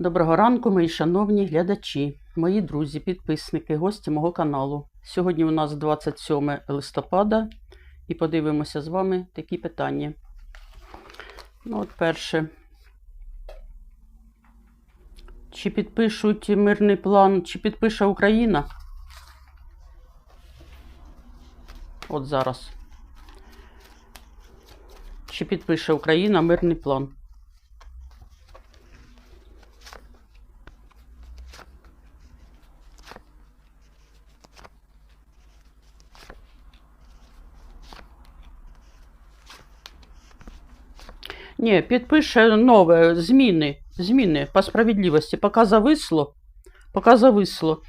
Доброго ранку, мої шановні глядачі, мої друзі, підписники, гості мого каналу. Сьогодні у нас 27 листопада і подивимося з вами такі питання. Ну, от перше. Чи підпишуть мирний план, чи підпише Україна? От зараз. Чи підпише Україна мирний план? Ні, підпише нове зміни, зміни по справедливості. Поки зависло, поки зависло.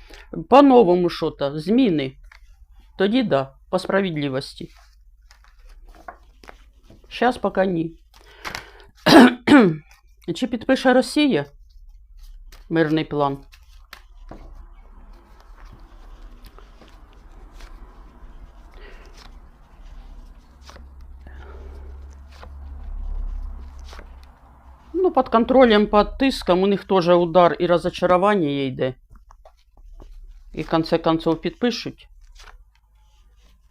По-новому що-то, зміни. Тоді да, по справедливості. Зараз поки ні. Чи підпише Росія мирний план? Под контролем, под тиском у них тоже удар і розочарування йде. І в конце концов підпишуть.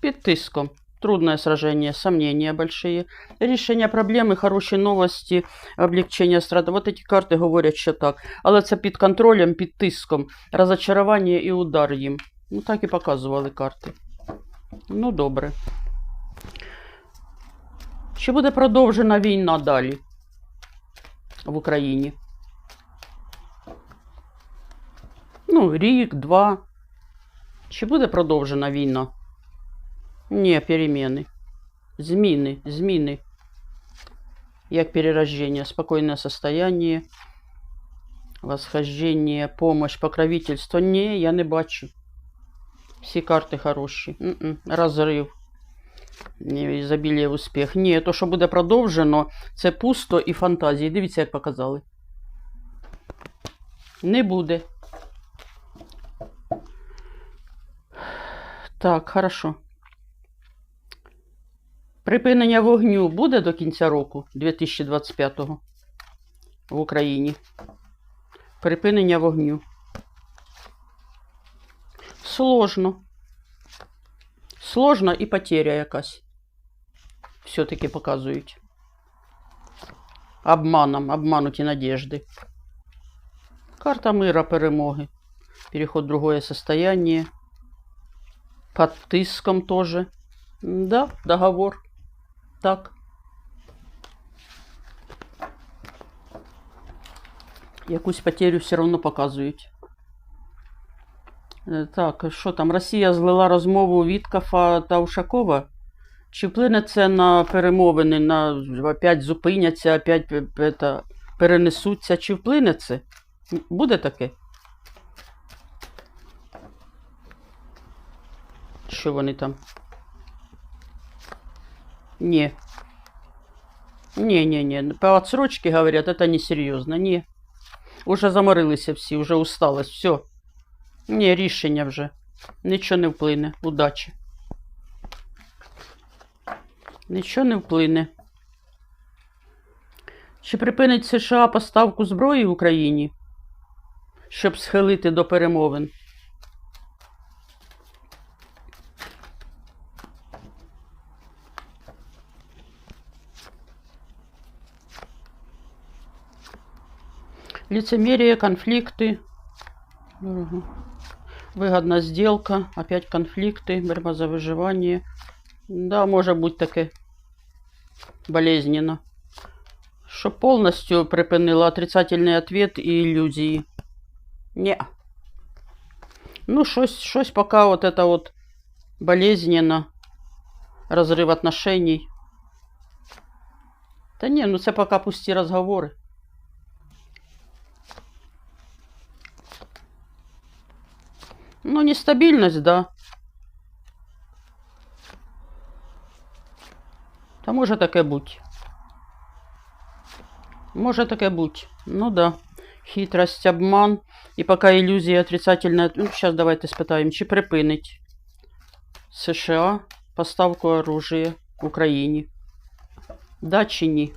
Під тиском. Трудное сражение, сомнения большие. Рішення проблеми, хороші новості, облегчення страти. Вот эти карти говорять, що так. Але це під контролем, під тиском. Розочарування і удар їм. Ну, так і показували карти. Ну, добре. Чи буде продовжена війна далі? в Україні. Ну, рік, два. Чи буде продовжена війна? Ні, переміни. Зміни, зміни. Як перерождение, спокойное состояние, восхождение, помощь, покровительство. Ні, я не бачу. Всі карти хороші. М-м, Розрив. Ні, Ізобілія успіх. Ні, то, що буде продовжено, це пусто і фантазії. Дивіться, як показали. Не буде. Так, хорошо. Припинення вогню буде до кінця року 2025-го в Україні. Припинення вогню. Сложно. Сложно і потеря якась. Все-таки показують. Обманом, обмануті надежди. Карта мира перемоги. Переход в другое состояние. Под тиском тоже. Да, договор. Так. Якусь потерю все равно показують. Е, Так, що там? Росія злила розмову Віткафа та Ушакова? Чи вплине це на перемовини, на опять зупиняться, опять пе- перенесуться? Чи вплине це? Буде таке? Що вони там? Ні. Ні, ні, ні. По отсрочке говорять, это несерйозно. Ні. Уже заморилися всі, уже усталость, все. Ні, рішення вже. Нічого не вплине. Удачі. Нічого не вплине. Чи припинить США поставку зброї Україні, щоб схилити до перемовин? Лицемерие, конфликты. Мгм. Выгодна сделка, опять конфликты, борьба за выживание. Да, може бути таке болезненно. Щоб повністю припинила отрицательний ответ і ілюзії. Ні. Ну, щось, щось поки от это вот болезненно. Розрив отношений. Та ні, ну це поки пусті розговори. Ну, нестабильность, да. Та може таке бути. Може таке бути. Ну да. Хитрость, обман. І поки ілюзія отрицательна. Ну, зараз давайте спитаємо, чи припинить США поставку оружия Україні. Да чи ні?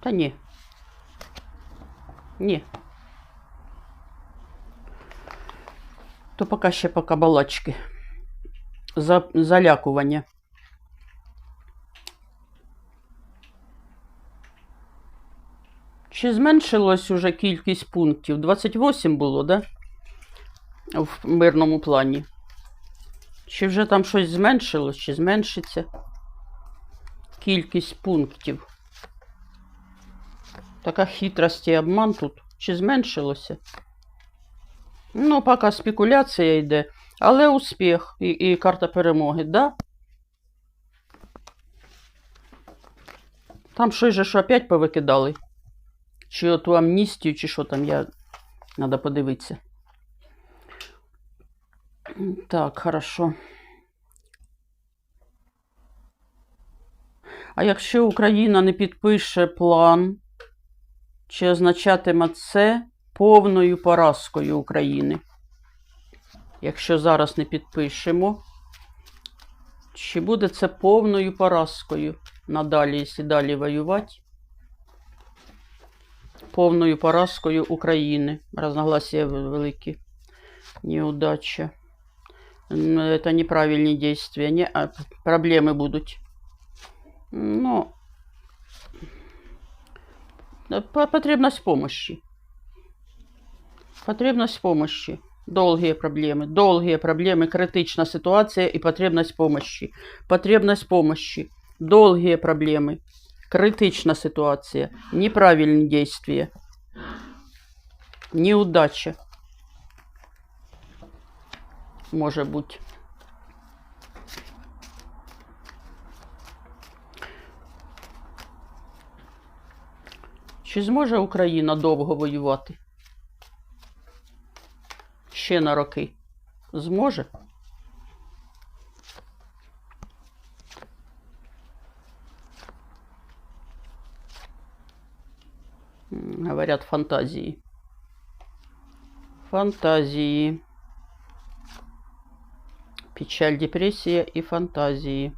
Та ні. Ні. То поки ще поки балачки. За, залякування. Чи зменшилась уже кількість пунктів? 28 було, да? В мирному плані. Чи вже там щось зменшилось, чи зменшиться кількість пунктів? Така хитрость і обман тут. Чи зменшилося? Ну, поки спекуляція йде, але успіх і, і карта перемоги, да? Там щось же що опять повикидали. Чи оту амністію, чи що там, я. Надо подивитися. Так, хорошо. А якщо Україна не підпише план, чи означатиме це повною поразкою України? Якщо зараз не підпишемо, чи буде це повною поразкою надалі, якщо далі воювати? Повною поразкою України. Разногласия в- великі. Неудача. М, Это неправильные действия. Не, а, проблемы будут. Ну, е, по- потребность помощи. Потребность помощи. Долгие проблемы. Долгие проблемы, критична ситуація і потребность помощи. Потребность помощи. Долгие проблемы. Критична ситуація. Неправильні действия. Неудача. Може бути. Чи зможе Україна довго воювати? Ще на роки. Зможе? Говорят, фантазии. Фантазии. Печаль, депрессия и фантазии.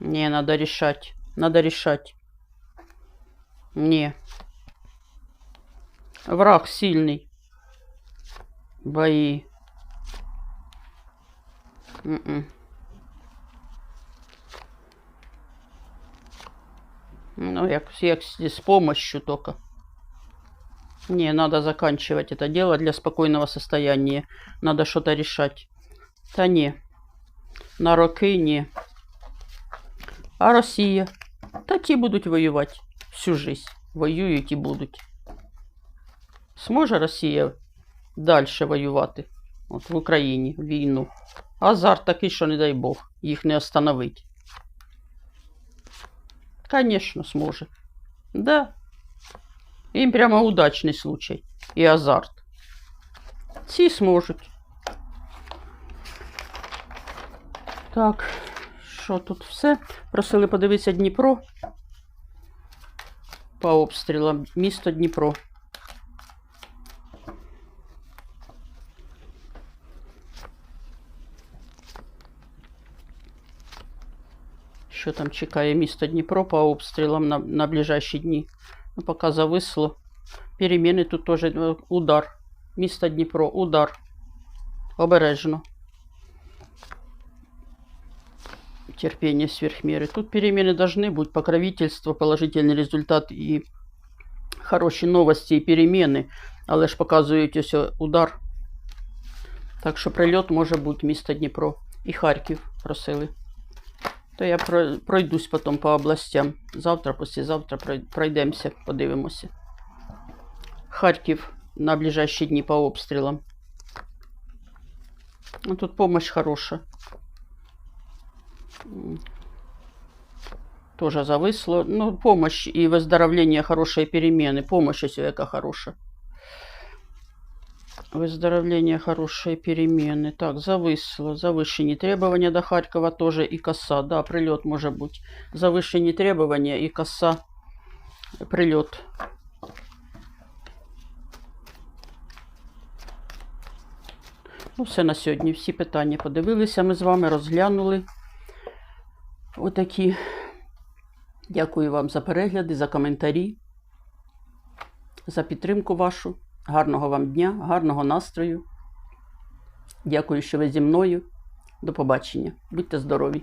Не, надо решать. Надо решать. Не. Враг сильный Бои. М-м. Ну, як, як с с помощью только. Не, надо заканчивать это дело для спокойного состояния. Надо что-то решать. Та ні. На роки ні. А Росія? Та ті будуть воювати всю жизнь. Воюють і будуть. Зможе Росія Далі воювати? От в Україні війну. Азарт такий, що не дай Бог, їх не остановить. Конечно, зможе. Да. Їм прямо удачний случай. І азарт. Ці зможуть. Так, що тут все? Просили подивитися Дніпро. По обстрілам. Місто Дніпро. Що там чекає місто Дніпро по обстрілам на, на ближайші дні? Ну, поки зависло. Переміни тут теж е, удар. Місто Дніпро, удар. Обережно. терпение сверх меры. Тут перемены должны быть, покровительство, положительный результат и хороші новості і переміни, але ж показують ось удар. Так що прильот може бути місто Дніпро і Харків просили. То я про- пройдусь потім по областям. Завтра, післязавтра прой- пройдемося, подивимося. Харків на ближайші дні по обстрілам. Ну, тут помощь хороша. М. Тоже зависло. Ну, помощь и выздоровление, хорошие перемены. Помощь, если яка хорошая. Выздоровление, хорошие перемены. Так, зависло. Завышение требования до Харькова тоже и коса. Да, прилет может быть. Завышение требования и коса. Прилет. Ну, все на сьогодні. Всі питання подивилися. Ми з вами розглянули. Отакі Дякую вам за перегляди, за коментарі, за підтримку вашу. Гарного вам дня, гарного настрою. Дякую, що ви зі мною. До побачення. Будьте здорові!